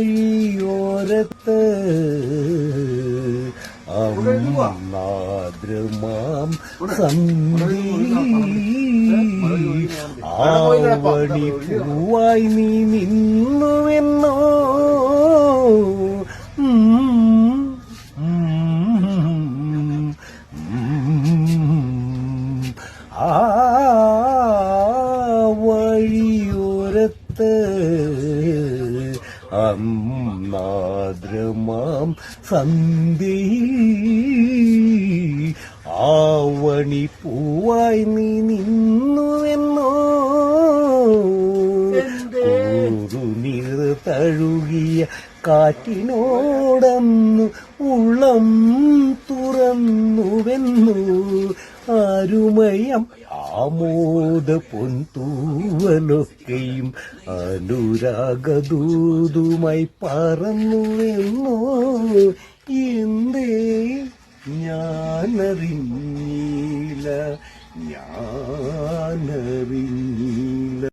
വഴിയോരത്ത് അമ്മാദ്രമാം സന്ധി ആവണി പൂവായി നീ നിന്നുവെന്നോ. ആ വഴിയോരത്ത് അന്നാദ്രമാം സന്ധി ആവണി പൂവായി നീ നിന്നു നിന്നുവെന്നോ കൂറുനീർ തഴുകിയ കാറ്റിനോടന്നു ഉള്ളം തുറന്നുവെന്നു ആരുമയം ആമോദ പൊൻതൂവലൊക്കെയും അനുരാഗദൂതുമായി പറന്നുവെന്നോ. എന്തേ ഞാനറിഞ്ഞില്ല. ഞാനറിഞ്ഞില്ല.